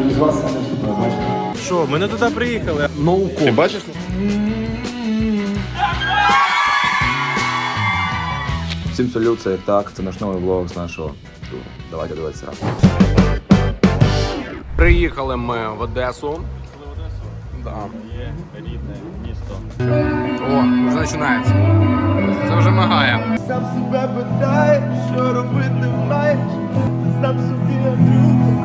Через вас саме вступив, бачите? Що, ми не туди приїхали. Ти бачиш? Всім салют, це так, це наш новий влог з нашого туру. Давайте дивитися разом. Приїхали ми в Одесу. Да. Є рідне місто. О, вже починається. Це вже мигає. Сам себе питаєш, що робити маєш, сам собі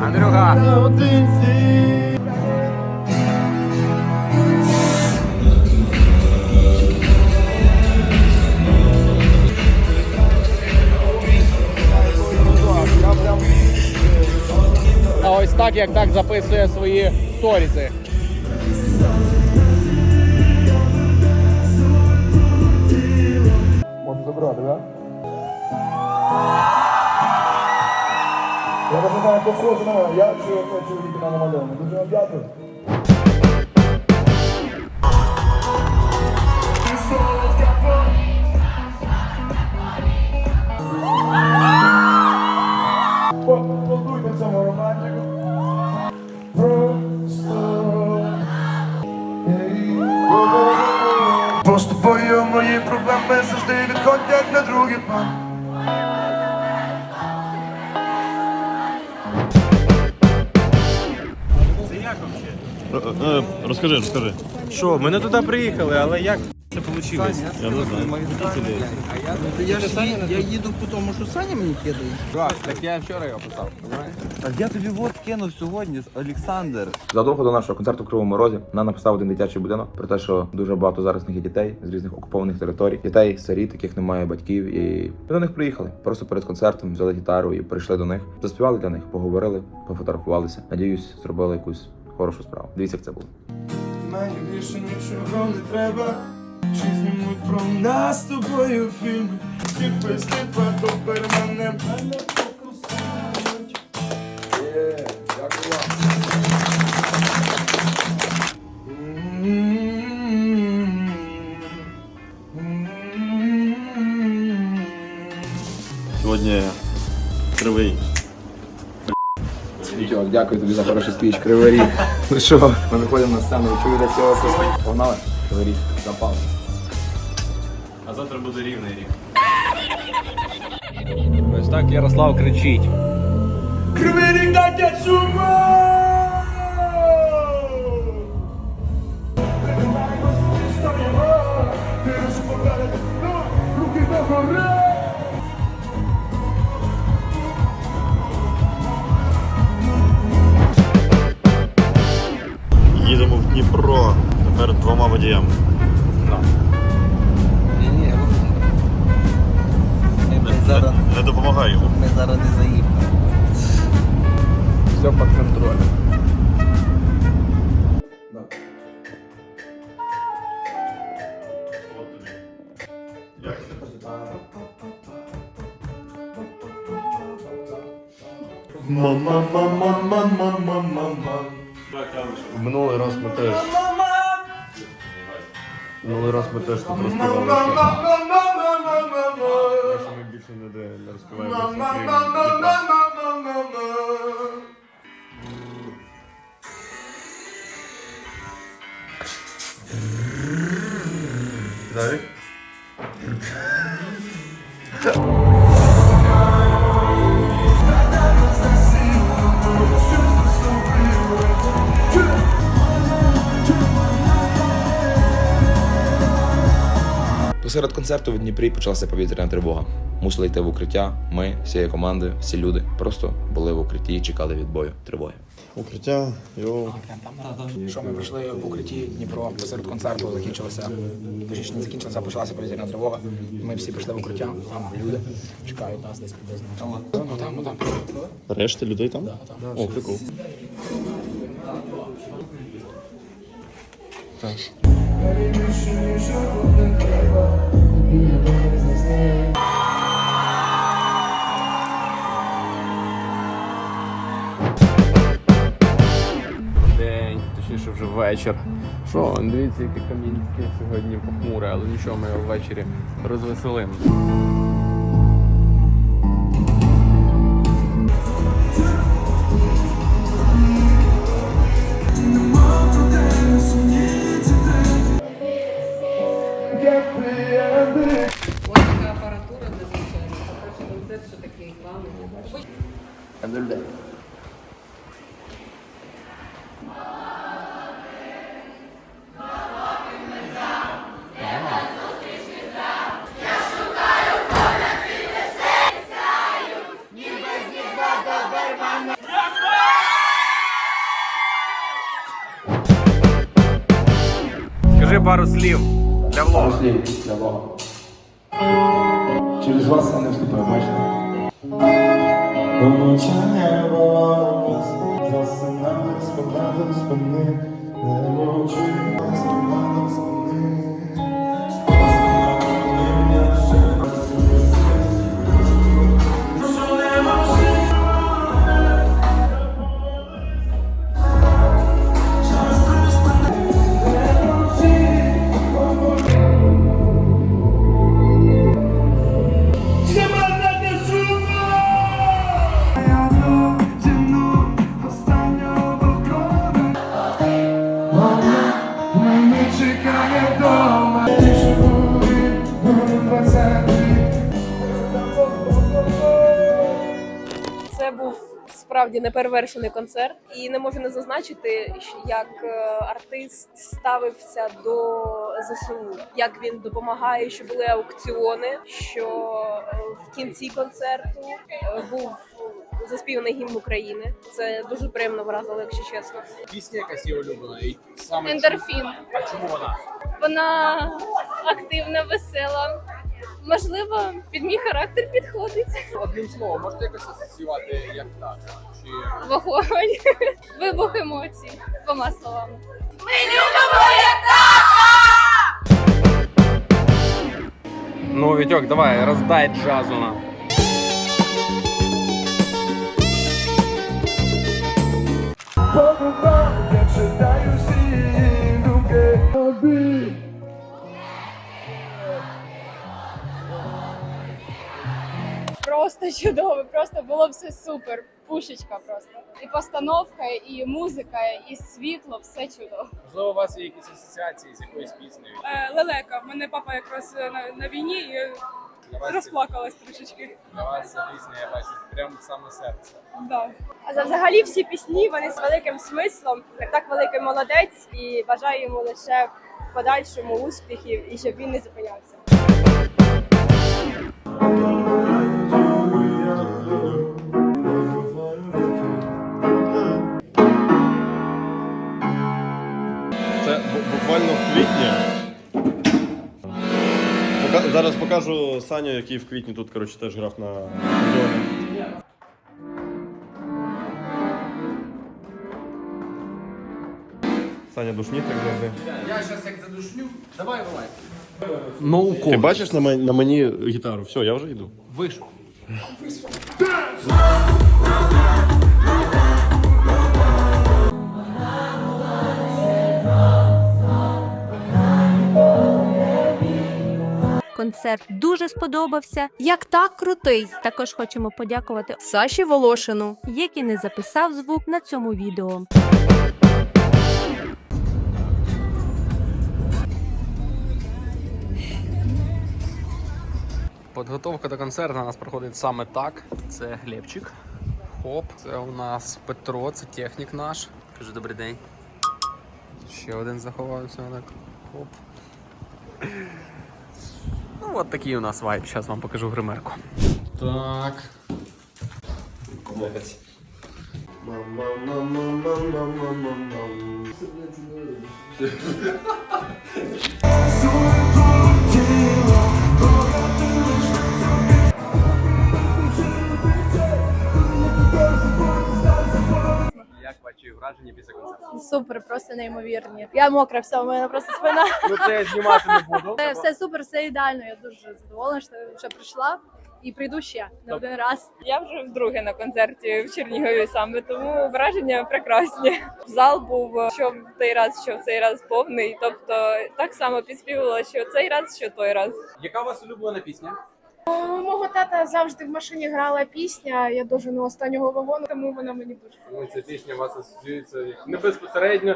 Андрюха Андрюха. наодинці. А ось так, як так записує свої сторізи. Забрати, так? Я не знаю, мене. Я чую, хочу вийти на намальоване. Дуже вам дякую. Бо з тобою мої проблеми завжди відходять на другий план. Розкажи, розкажи. Що, ми не туди приїхали, але як це вийшло? Я не знаю. Я ж ї- я їду по тому, що Саня мені кидає. Так я вчора його писав. Так я тобі вот кинув сьогодні, Олександр. Задовго до нашого концерту в Кривому Розі нам написав один дитячий будинок про те, що дуже багато зараз них є дітей з різних окупованих територій, дітей, сиріт, яких немає батьків. І ми до них приїхали. Просто перед концертом взяли гітару і прийшли до них. Заспівали для них, поговорили, пофотографувалися. Надіюсь, зробили якусь хорошу справу. Дивіться, як це було. Мені більше нічого не треба. Чи знімуть про нас з тобою фільми? Типи стипа, то перманент. Мене покусають. Сьогодні кривий. Дякую тобі за хороший спіч. Кривий ріг. Ну що, ми виходимо на сцену, ви чуєте цього. Погнали? Кривий ріг, запал. А завтра буде рівний рік. Ось так Ярослав кричить. Кривий рік датя чума! зараз не заїхали. Все під контролем. Мама, мама, мама, мама, мама. Минулий раз ми теж. Минулий раз ми теж тут Мама, розпівали. мама, мама, мама. Далі? Посеред концерту в Дніпрі почалася повітряна тривога. Мусили йти в укриття. Ми, всією командою, всі люди просто були в укритті і чекали відбою тривоги. Укриття, йоу. Що ми прийшли в укритті Дніпро посеред концерту закінчилося. Точніше не закінчилася, а почалася повітряна тривога. Ми всі прийшли в укриття, там люди чекають нас десь приблизно. Ну там, ну там. Решта людей там? О, прикол. День, точніше вже вечір. Що, дивіться, яке камінське сьогодні похмуре, але нічого, ми його ввечері розвеселимо. Скажи пару слів для влогу. Слів для Бога. Через вас я не вступив, бачите? Помовчання боролись, засинали, спадали спини, не мовчи, спадали спини. Був справді неперевершений концерт, і не можу не зазначити, як е, артист ставився до ЗСУ, як він допомагає, що були аукціони. Що е, в кінці концерту е, був заспіваний гімн України. Це дуже приємно вразило, якщо чесно. Пісня якась є улюблена. І саме Ендорфін. А чому вона? Вона активна, весела. Можливо, під мій характер підходить. Одним словом, можете якось асоціювати як так? Чи Вогонь, вибух емоцій. Двома словами. Ми любимо як! Ну, Вітьок, давай, роздай джазу нам. Просто чудово, просто було все супер. Пушечка просто. І постановка, і музика, і світло, все чудово. Можливо, у вас є якісь асоціації з якоюсь піснею? Е, Лелека, в мене папа якраз на, на війні і вас, розплакалась трішечки. для вас ця пісня, я бачу, прямо саме серце. Да. А взагалі всі пісні вони з великим смислом. Так великий молодець і бажаю йому лише в подальшому успіхів і щоб він не зупинявся. Це буквально в квітні. Пока- Зараз покажу Саню, який в квітні тут, коротше, теж грав на акордеоні. Саня душніть, як завжди. Я зараз як задушню. Давай, давай. No Ти бачиш на мені, на мені гітару? Все, я вже йду. Вийшов. Концерт дуже сподобався. Як так крутий. Також хочемо подякувати, Саші Волошину. який не записав звук на цьому відео. Підготовка до концерту у нас проходить саме так. Це Глебчик. Хоп. Це у нас Петро, це технік наш. Кажи добрий день. Ще один заховався. Так. Хоп. Ну, от такий у нас вайб. Зараз вам покажу гримерку. Так. Як ваші враження після концерту? Супер, просто неймовірні. Я мокра, все, у мене просто спина. Ну це я знімати не буду. Все, все супер, все ідеально. Я дуже задоволена, що вже прийшла. І прийду ще не один раз. Я вже вдруге на концерті в Чернігові саме, тому враження прекрасні. Зал був що в той раз, що в цей раз повний. Тобто так само підспівувала, що цей раз, що той раз. Яка у вас улюблена пісня? У мого тата завжди в машині грала пісня. Я дуже на останнього вагону, тому вона мені дуже Ну, ця пісня у вас асоціюється як не безпосередньо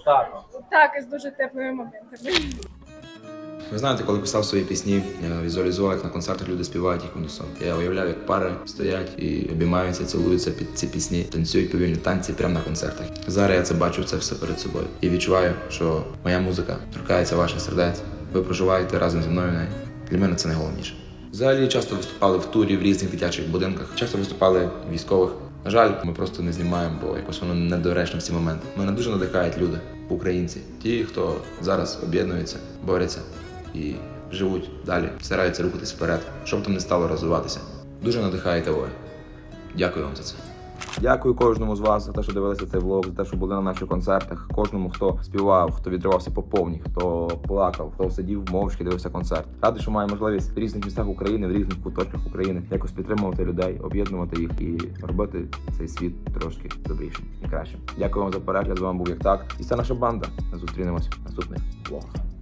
з татом. так із дуже теплими моментами. Ви знаєте, коли писав свої пісні, я візуалізував, як на концертах люди співають їх унісон. Я уявляв, як пари стоять і обіймаються, цілуються під ці пісні, танцюють повільні танці прямо на концертах. Зараз я це бачу це все перед собою і відчуваю, що моя музика торкається ваших сердець. Ви проживаєте разом зі мною. Для мене це найголовніше. Взагалі часто виступали в турі в різних дитячих будинках, часто виступали військових. На жаль, ми просто не знімаємо, бо якось воно недоречно в ці моменти. Мене дуже надихають люди, українці, ті, хто зараз об'єднуються, борються і живуть далі, стараються рухатись вперед, щоб там не стало розвиватися. Дуже надихаєте ви. Дякую вам за це. Дякую кожному з вас за те, що дивилися цей влог, за те, що були на наших концертах. Кожному, хто співав, хто відривався по повній, хто плакав, хто сидів мовчки, дивився концерт. Радий, що маю можливість в різних містах України, в різних куточках України якось підтримувати людей, об'єднувати їх і робити цей світ трошки добрішим і кращим. Дякую вам за перегляд. З вами був як так. І це наша банда. Зустрінемось в наступних влогах.